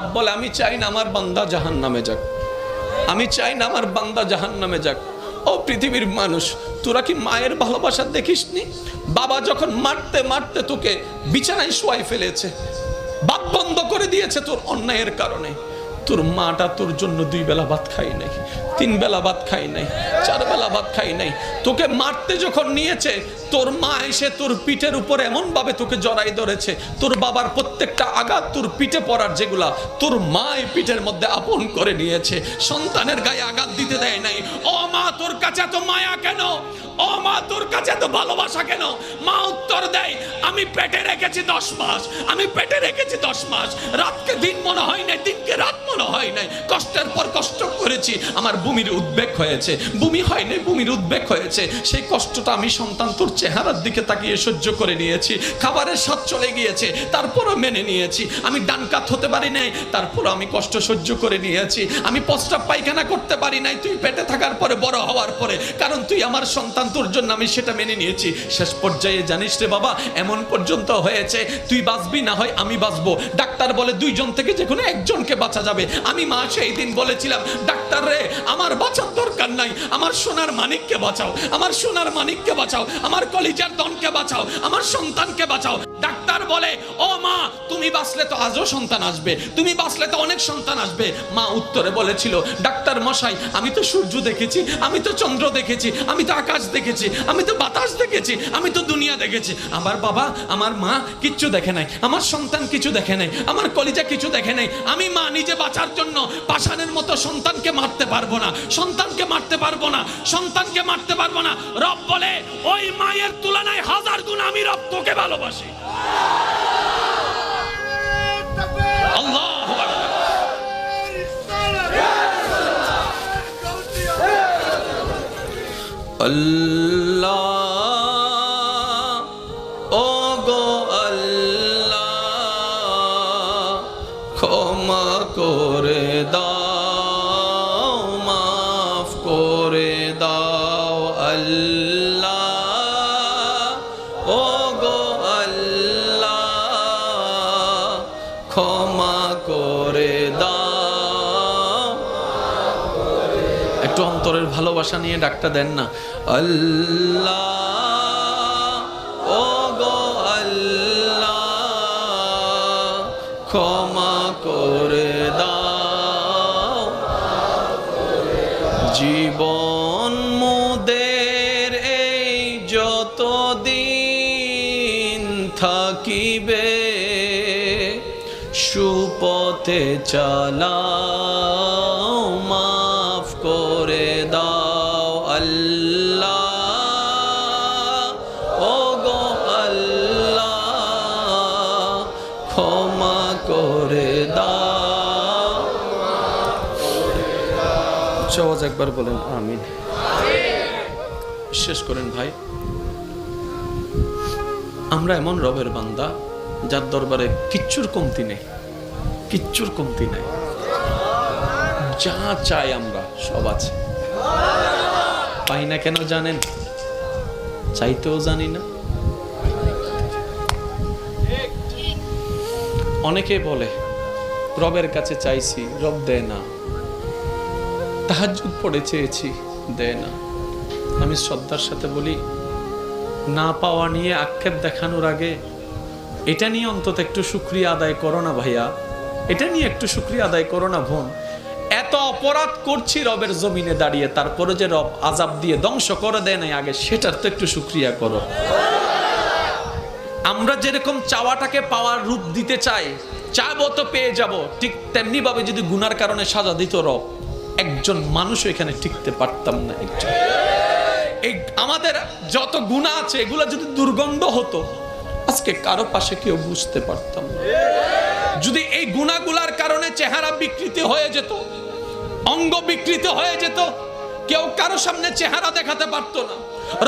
রব বলে, আমি চাই না আমার বান্দা জাহান নামে যাক। আমি চাই না আমার বান্দা জাহান নামে যাক। ও পৃথিবীর মানুষ, তোরা কি মায়ের ভালোবাসা দেখিসনি? বাবা যখন মারতে মারতে তোকে বিছানায় শোয়াই ফেলেছে, বাপ বন্ধ করে দিয়েছে তোর অন্যায়ের কারণে। তোর মাটা তোর জন্য দুই বেলা ভাত খাই নাই, তিন বেলা ভাত খাই নাই, চার বেলা ভাত খাই নাই। তোকে মারতে যখন নিয়েছে, তোর মা এসে তোর পিঠের উপর এমন ভাবে তোকে জড়াই ধরেছে, তোর বাবার প্রত্যেকটা আঘাত তোর পিঠে পড়ার যেগুলা তোর মা এই পিঠের মধ্যে আপন করে নিয়েছে, সন্তানের গায়ে আঘাত দিতে দেয় নাই। ও মা, তোর কাছে এত মায়া কেন? ও মা, তোর কাছে এত ভালোবাসা কেন? মা উত্তর দেয়, আমি পেটে রেখেছি দশ মাস, আমি পেটে রেখেছি দশ মাস। রাতকে দিন মনে হয় নাই, দিনকে রাত মনে হয় নাই। কষ্টের পর কষ্ট করেছি, আমার ভূমির উদ্বেগ হয়েছে। ভূমি হয় নাই, ভূমির উদ্বেগ হয়েছে। সেই কষ্টটা আমি সন্তান তোর চেহারার দিকে তাকিয়ে সহ্য করে নিয়েছি। খাবারের স্বাদ চলে গিয়েছে, তারপরও মেনে নিয়েছি। আমি ডান কাত হতে পারি নাই, তারপরও আমি কষ্ট সহ্য করে নিয়েছি। আমি প্রস্রাব পায়খানা করতে পারি নাই, তুই পেটে থাকার পরে, বড় হওয়ার পরে। কারণ তুই আমার সন্তান, তোর জন্য আমি সেটা মেনে নিয়েছি। শেষ পর্যায়ে জানিস রে বাবা, এমন পর্যন্ত হয়েছে, তুই বাঁচবি না হয় আমি বাঁচবো। ডাক্তার বলে দুইজন থেকে যে কোনো একজনকে বাঁচা যাবে। আমি মা সেই দিন বলেছিলাম, ডাক্তার রে, আমার বাঁচার দরকার নাই। আমার সোনার মানিককে বাঁচাও। আমার সোনার মানিককে বাঁচাও। আমার কলিজার দনকে বাঁচাও। আমার সন্তানকে বাঁচাও। বলে, ও মা, তুমি বাঁচলে তো আজও সন্তান আসবে, তুমি বাঁচলে তো অনেক সন্তান আসবে। মা উত্তরে বলেছিল, ডাক্তার মশাই, আমি তো সূর্য দেখেছি, আমি তো চন্দ্র দেখেছি, আমি তো আকাশ দেখেছি, আমি তো বাতাস দেখেছি, আমি তো দুনিয়া দেখেছি। আমার বাবা, আমার মা কিচ্ছু দেখে নাই, আমার সন্তান কিছু দেখে নাই, আমার কলিজা কিছু দেখে নাই। আমি মা নিজে বাঁচার জন্য পাষাণের মতো সন্তানকে মারতে পারব না, সন্তানকে মারতে পারব না, সন্তানকে মারতে পারব না। রব বলে, ওই মায়ের তুলনায় হাজার গুণ আমি রব তোকে ভালোবাসি। আল্লাহু ভালোবাসা নিয়ে ডাকটা দেন না। আল্লাহ, ও গো আল্লাহ, ক্ষমা করে দাও। জীবন মোদের এই যত দিন থাকিবে, সুপথে চালাও ক্ষমা করে দাও। একবার বলেন, আমিন। শেষ করেন ভাই, আমরা এমন রবের বান্দা যার দরবারে কিচ্ছুর কমতি নেই, কিচ্ছুর কমতি নেই। যা চাই আমরা, সব আছে। পাই না কেন জানেন? চাইতেও জানি না। অনেকে বলে, রবের কাছে চাইছি, রব দেয় না। তাহাজ্জুদ পড়ে চেয়েছি, দেয় না। আমি শ্রদ্ধার সাথে বলি, না পাওয়া নিয়ে আক্ষেপ দেখানোর আগে, এটা নিয়ে অন্তত একটু শুক্রিয়া আদায় করো না ভাইয়া। এটা নিয়ে একটু শুক্রিয়া আদায় করো না বোন। এত অপরাধ করছি রবের জমিনে দাঁড়িয়ে তারপরে যে রব আজাব দিয়ে ধ্বংস করে দেয় নাই আগে, সেটার তো একটু শুক্রিয়া করো। আমরা যেরকম চাওয়াটাকে পাওয়ার রূপ দিতে চাই, চাবো তো পেয়ে যাব। ঠিক তেমনি ভাবে যদি গুনার কারণে সাজা দিত রব, একজন মানুষও এখানে টিকতে পারতাম না একজন। এই আমাদের যত গুণা আছে, এগুলো যদি দুর্গন্ধ হতো, আজকে কারও পাশে কেউ বুঝতে পারতাম না। যদি এই গুণাগুলার কারণে চেহারা বিকৃতি হয়ে যেত, অঙ্গ বিকৃত হয়ে যেত কেউ কারও সামনে চেহারা দেখাতে পারতো না।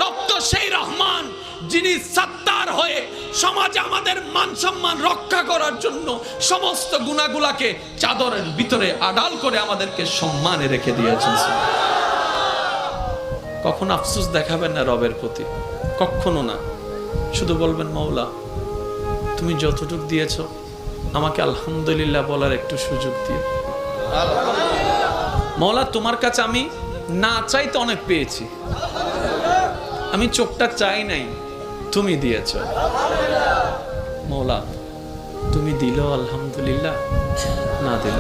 রক্ত সেই রহমান যিনি সত্তার হয়ে সমাজে আমাদের মান সম্মান রক্ষা করার জন্য সমস্ত গুণাগুলাকে চাদরের ভিতরে আড়াল করে আমাদেরকে সম্মানে রেখে দিয়েছেন। কখন আফসুস দেখাবেন না রবের প্রতি? কখনো না। শুধু বলবেন, মৌলা, তুমি যতটুক দিয়েছ, আমাকে আলহামদুলিল্লাহ বলার একটু সুযোগ দিও। মৌলা, তোমার কাছে আমি না চাইতে অনেক পেয়েছি। আমি চোখটা চাই নাই, তুমি দিয়েছ। মৌলা, তুমি দিল আলহামদুলিল্লাহ, না দিল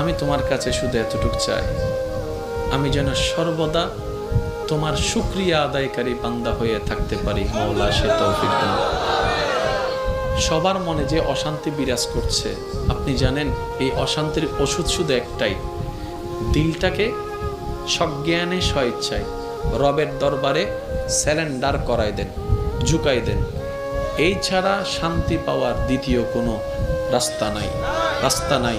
আমি তোমার কাছে শুধু এতটুক চাই, আমি যেন সর্বদা তোমার শুক্রিয়া আদায়কারী বান্দা হয়ে থাকতে পারি, মৌলা, সে তৌফিক। সবার মনে যে অশান্তি বিরাজ করছে, আপনি জানেন, এই অশান্তির ওষুধ শুধু একটাই, দিলটাকে সজ্ঞানে স্বইচ্ছায় রবের দরবারে স্যালেন্ডার করাই দেন, ঝুঁকাই দেন। এই ছাড়া শান্তি পাওয়ার দ্বিতীয় কোনো রাস্তা নাই রাস্তা নাই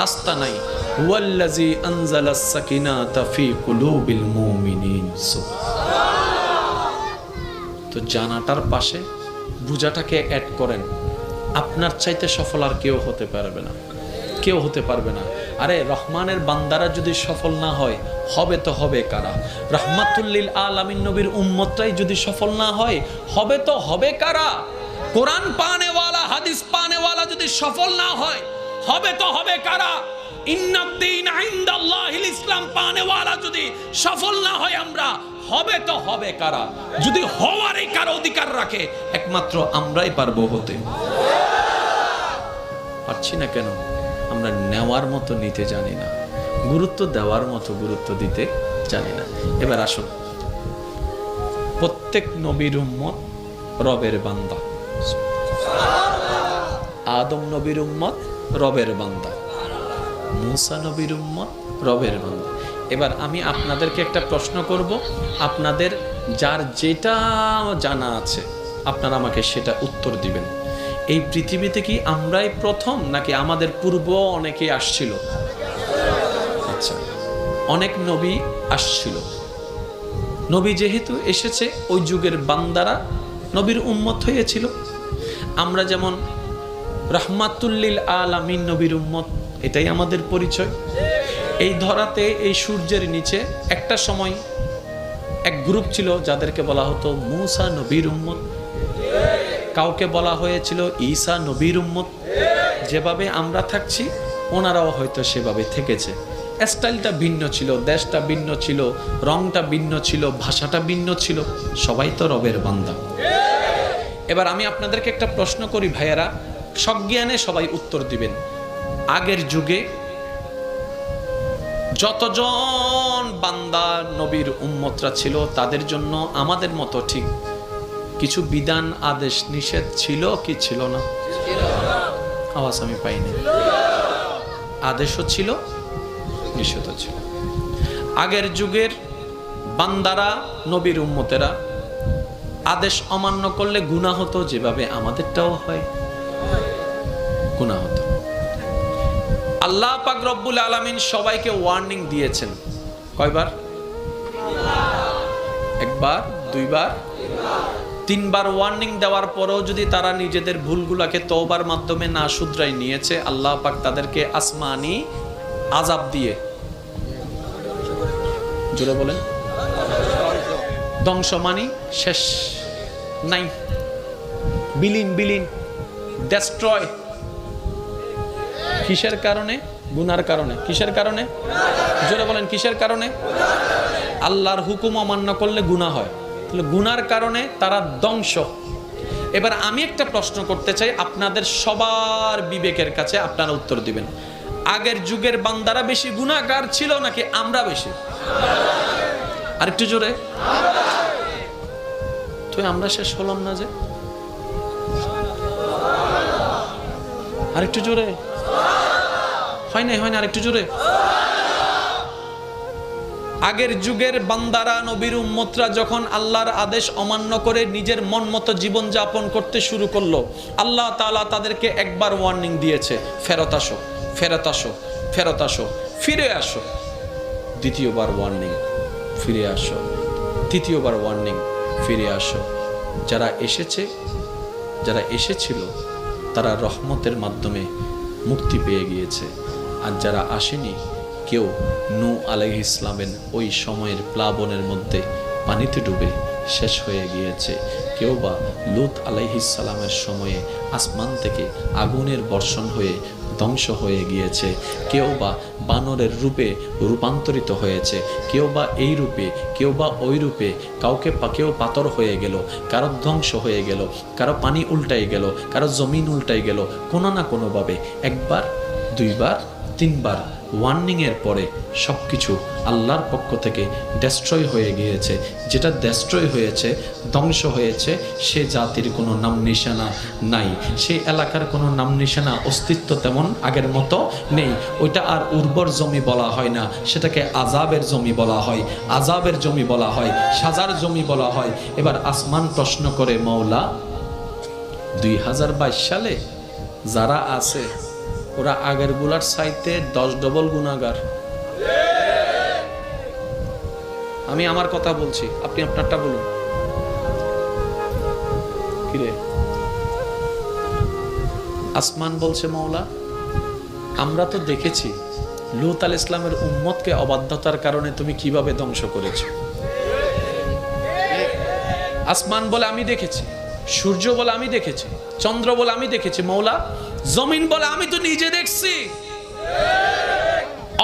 রাস্তা নাই। হুয়াল্লাজি আনজালাস সাকিনাতা ফি কুলুবিল মুমিনিন। তো জানাটার পাশে বুঝাটাকে অ্যাড করেন। আপনার চাইতে সফল আর কেউ হতে পারবে না, কেউ হতে পারবে না। আরে রহমানের বান্দারা যদি সফল না হয়, হবে তো হবে কারা? রহমাতুল্লিল আলামিন নবীর উম্মতটাই যদি সফল না হয়, হবে তো হবে কারা? কোরআন পানেওয়ালা, হাদিস পানেওয়ালা যদি সফল না হয়, হবে তো হবে কারা? ইসলাম পানেওয়ালা যদি সফল না হয় আমরা, হবে তো হবে কারা? যদি হওয়ারই কারও অধিকার রাখে, একমাত্র আমরাই পারব হতে। পারছি না কেন? আমরা নেওয়ার মতো নিতে জানি না, গুরুত্ব দেওয়ার মতো গুরুত্ব দিতে জানি না। এবার আসুন, প্রত্যেক নবীর উম্মত রবের বান্দা। আদম নবীর উম্মত রবের বান্দা। মুসা নবীর উম্মত রবের বান্দা। এবার আমি আপনাদেরকে একটা প্রশ্ন করব, আপনাদের যার যেটা জানা আছে, আপনারা আমাকে সেটা উত্তর দিবেন। এই পৃথিবীতে কি আমরাই প্রথম, নাকি আমাদের পূর্ব অনেকে আসছিল? আচ্ছা অনেক নবী আসছিল। নবী যেহেতু এসেছে, ওই যুগের বান্দারা নবীর উম্মত হয়েছিল। আমরা যেমন রহমাতুল্লিল আলামিন নবীর উম্মত, এটাই আমাদের পরিচয়। এই ধরাতে, এই সূর্যের নিচে একটা সময় এক গ্রুপ ছিল, যাদেরকে বলা হতো মুসা নবীর উম্মত। কাউকে বলা হয়েছিল ঈসা নবীর উম্মত। যেভাবে আমরা থাকছি, ওনারাও হয়তো সেভাবে থেকেছে। স্টাইলটা ভিন্ন ছিল, দেশটা ভিন্ন ছিল, রংটা ভিন্ন ছিল, ভাষাটা ভিন্ন ছিল, সবাই তো রবের বান্দা। এবার আমি আপনাদেরকে একটা প্রশ্ন করি, ভাইয়েরা, সজ্ঞানে সবাই উত্তর দিবেন। আগের যুগে যতজন বান্দা নবীর উম্মতরা ছিল, তাদের জন্য আমাদের মতো ঠিক কিছু বিধান, আদেশ, নিষেধ ছিল কি ছিল না? আওয়াজ আমি পাইনি। আদেশও ছিল, নিষেধও ছিল। আগের যুগের বান্দারা, নবীর উম্মতেরা আদেশ অমান্য করলে গুণা হতো, যেভাবে আমাদেরটাও হয়। গুণা হতো। আল্লাহ পাক রব্বুল আলামিন সবাইকে ওয়ার্নিং দিয়েছেন। কয়বার? একবার, দুইবার? তিনবার ওয়ার্নিং দেওয়ার পরেও যদি তারা নিজেদের ভুলগুলাকে তওবার মাধ্যমে না শুধরাই নিয়েছে, আল্লাহ পাক তাদেরকে আসমানি আজাব দিয়ে। জোরে বলেন। ধ্বংস মানি শেষ নাই। বিলীন বিলীন। ডেস্ট্রয় কিসের কারণে? গুনার কারণে। কিসের কারণে? জোরে বলেন, কিসের কারণে? আল্লাহর হুকুম অমান্য করলে গুনাহ হয়। গুনার কারণে তারা ধ্বংস। এবার আমি একটা প্রশ্ন করতে চাই, আপনাদের সবার বিবেকের কাছে আপনারা উত্তর দিবেন। আগের যুগের বান্দারা বেশি গুণাগার ছিল নাকি আমরা বেশি? আরেকটু জোরে। তুই আমরা শেষ হলাম না যে? আরেকটু জোরে। হয় নাই, হয় না আরেকটু জোরে। আগের যুগের বান্দারা, নবীর উম্মতরা যখন আল্লাহর আদেশ অমান্য করে নিজের মন মতো জীবন যাপন করতে শুরু করল, আল্লাহ তালা তাদেরকে একবার ওয়ার্নিং দিয়েছে, ফেরত আসো ফেরত আসো ফেরত আসো, ফিরে আসো। দ্বিতীয়বার ওয়ার্নিং ফিরে আসো। তৃতীয়বার ওয়ার্নিং ফিরে আসো। যারা এসেছে, যারা এসেছিল, তারা রহমতের মাধ্যমে মুক্তি পেয়ে গিয়েছে। আর যারা আসেনি কেউ নু আলাইহ ইসলামের ওই সময়ের প্লাবনের মধ্যে পানিতে ডুবে শেষ হয়ে গিয়েছে। কেউ বা লুত আলাইহিসালামের সময়ে আসমান থেকে আগুনের বর্ষণ হয়ে ধ্বংস হয়ে গিয়েছে। কেউ বা বানরের রূপে রূপান্তরিত হয়েছে। কেউ বা এই রূপে, কেউ বা ওই রূপে কাউকে কেউ পাথর হয়ে গেল, কারও ধ্বংস হয়ে গেল, কারও পানি উল্টাই গেল, কারও জমিন উল্টাই গেল, কোনো না কোনোভাবে একবার, দুইবার, তিনবার ওয়ার্নিংয়ের পরে সব কিছু আল্লাহর পক্ষ থেকে ডেস্ট্রয় হয়ে গিয়েছে। যেটা ডেস্ট্রয় হয়েছে, ধ্বংস হয়েছে, সে জাতির কোনো নাম নিশানা নাই। সেই এলাকার কোনো নাম নিশানা, অস্তিত্ব তেমন আগের মতো নেই। ওইটা আর উর্বর জমি বলা হয় না। সেটাকে আজাবের জমি বলা হয়। আজাবের জমি বলা হয়। সাজার জমি বলা হয়। এবার আসমান প্রশ্ন করে মৌলা দুই সালে যারা আছে ওরা আগেরগুলার সাইতে দশ ডবল গুণাগার আমি আমার কথা বলছি, আপনি আপনারটা বলুন। কিরে? আসমান বলছে মৌলা আমরা তো দেখেছি লুত আল ইসলামের উম্মতকে অবাধ্যতার কারণে তুমি কীভাবে ধ্বংস করেছ। আসমান বলে আমি দেখেছি, সূর্য বলে আমি দেখেছি, চন্দ্র বলে আমি দেখেছি মৌলা জমিন বলে, আমি তো নিজে দেখছি।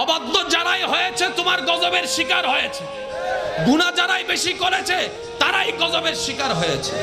অবাধ্য যারাই হয়েছে, তোমার গজবের শিকার হয়েছে। গুণা যারাই বেশি করেছে, তারাই গজবের শিকার হয়েছে।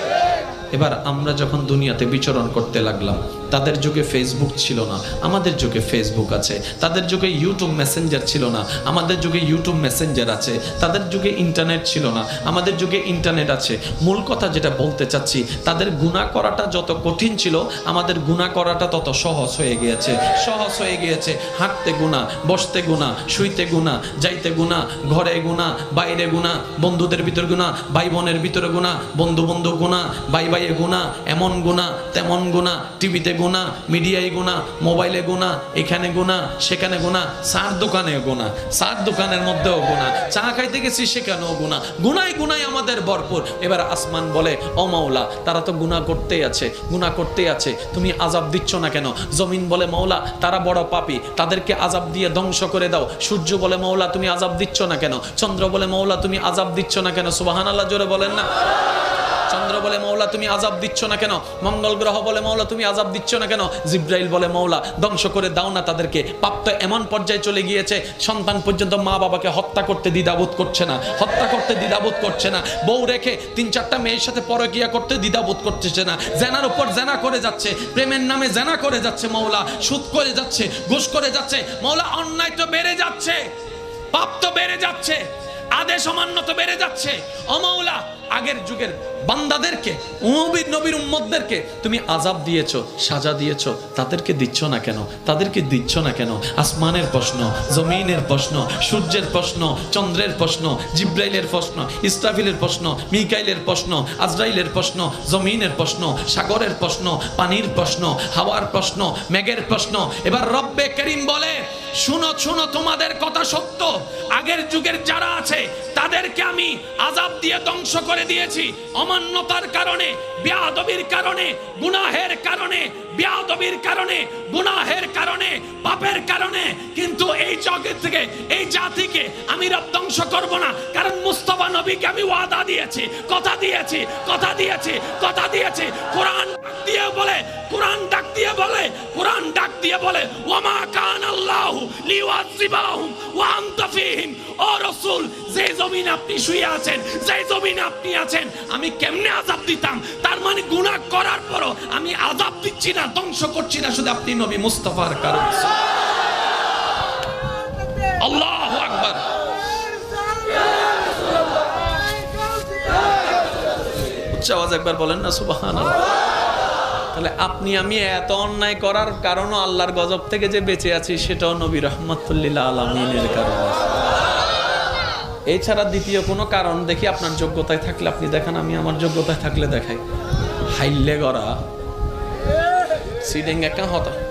এবার আমরা যখন দুনিয়াতে বিচরণ করতে লাগলাম তাদের যুগে ফেসবুক ছিল না, আমাদের যুগে ফেসবুক আছে। তাদের যুগে ইউটিউব মেসেঞ্জার ছিল না, আমাদের যুগে ইউটিউব মেসেঞ্জার আছে। তাদের যুগে ইন্টারনেট ছিল না, আমাদের যুগে ইন্টারনেট আছে। মূল কথা যেটা বলতে চাচ্ছি, তাদের গুণা করাটা যত কঠিন ছিল, আমাদের গুণা করাটা তত সহজ হয়ে গিয়েছে। সহজ হয়ে গিয়েছে। হাঁটতে গুণা বসতে গুণা শুইতে গুণা যাইতে গুণা ঘরে গুণা বাইরে গুণা বন্ধুদের ভিতর গুণা ভাই বোনের ভিতরে গুণা বন্ধু বন্ধু গুণা ভাই ভাইয়ে গুণা এমন গুণা তেমন গুণা টিভিতে গুণা মিডিয়ায় গুণা মোবাইলে গুণা এখানে গুণা সেখানে গোনা চার দোকানে গোনা চার দোকানের মধ্যেও গোনা চা খাইতে গেছি সেখানেও গুণা গুনাই গুনাই আমাদের ভরপুর। এবার আসমান বলে, ও মাওলা, তারা তো গুণা করতেই আছে গুণা করতেই আছে, তুমি আজাব দিচ্ছ না কেন? জমিন বলে মৌলা তারা বড় পাপি, তাদেরকে আজাব দিয়ে ধ্বংস করে দাও। সূর্য বলে মৌলা তুমি আজাব দিচ্ছ না কেন? চন্দ্র বলে মৌলা তুমি আজাব দিচ্ছ না কেন? সুবাহান আল্লাহ জোরে বলেন না। চন্দ্র বলে মৌলা, তুমি আজাব দিচ্ছ না কেন? মঙ্গল গ্রহ বলে মৌলা, তুমি আজাব দিচ্ছ না কেন? জিব্রাইল বলে মৌলা, ধ্বংস করে দাও না তাদেরকে। পাপ তো এমন পর্যায়ে চলে গিয়েছে, সন্তান পর্যন্ত মা বাবাকে হত্যা করতে দ্বিধাবোধ করছে না, হত্যা করতে দ্বিধাবোধ করছে না, বউ রেখে তিন চারটা মেয়ের সাথে পরকিয়া করতে দ্বিধাবোধ করতেছে না, জেনার উপর জেনা করে যাচ্ছে, প্রেমের নামে জেনা করে যাচ্ছে মৌলা, সুদ করে যাচ্ছে, ঘুষ করে যাচ্ছে, মৌলা অন্যায় তো বেড়ে যাচ্ছে, পাপ তো বেড়ে যাচ্ছে। আদেশ অমান্য তো বেড়ে যাচ্ছে। অমাওলা আগের যুগের বান্দাদেরকে, নবীর নবীর উম্মতদেরকে তুমি আজাব দিয়েছ, সাজা দিয়েছ, তাদেরকে দিচ্ছ না কেন? তাদেরকে দিচ্ছ না কেন? আসমানের প্রশ্ন, জমিনের প্রশ্ন, সূর্যের প্রশ্ন, চন্দ্রের প্রশ্ন, জিব্রাইলের প্রশ্ন, ইসরাফিলের প্রশ্ন, মিকাইলের প্রশ্ন, আজরাইলের প্রশ্ন, জমিনের প্রশ্ন, সাগরের প্রশ্ন, পানির প্রশ্ন, হাওয়ার প্রশ্ন, মেঘের প্রশ্ন। এবার রব্বে করিম বলে শুনো শুনো, তোমাদের কথা সত্য। আগের যুগের যারা আছে, তাদেরকে আমি আজাব দিয়ে ধ্বংস করে দিয়েছি। অমান্যতার কারণে, বেয়াদবির কারণে, গুনাহের কারণে, বেয়াদবির কারণে, গুনাহের কারণে, পাপের কারণে। কিন্তু এই জগৎ থেকে, এই জাতিকে আমি রব ধ্বংস করব না। কারণ মুস্তফা নবীকে আমি ওয়াদা দিয়েছি, কথা দিয়েছি কথা দিয়েছি কথা দিয়েছি। কোরআন ডাক দিয়ে বলে, কোরআন ডাক দিয়ে বলে, কোরআন ডাক দিয়ে বলে, ওয়ামা কান আল্লাহ লিওয়াজিবাহুম ওয়া ও রাসূল, যে জমিন আপনি শুয়ে আছেন, যে জমিন আপনি আছেন, আমি কেমনে আযাব দিতাম? তার মানে গুনাহ করার পরও আমি আযাব দিচ্ছি না, ধ্বংস করছি না, শুধু আপনি নবী মুস্তাফার কারণে। আল্লাহু আকবার। উচ্চ আওয়াজ একবার বলেন না, সুবহানাল্লাহ। তাহলে আপনি, আমি এত অন্যায় করার কারণও আল্লাহর গজব থেকে যে বেঁচে আছি, সেটাও নবী রহমতুল্লিল্লা আলমিনের কারণ। এছাড়া দ্বিতীয় কোনো কারণ দেখি আপনার যোগ্যতায় থাকলে, আপনি দেখান, আমি আমার যোগ্যতায় থাকলে দেখাই। হাইলে গড়া। সিডিং একটা হতা।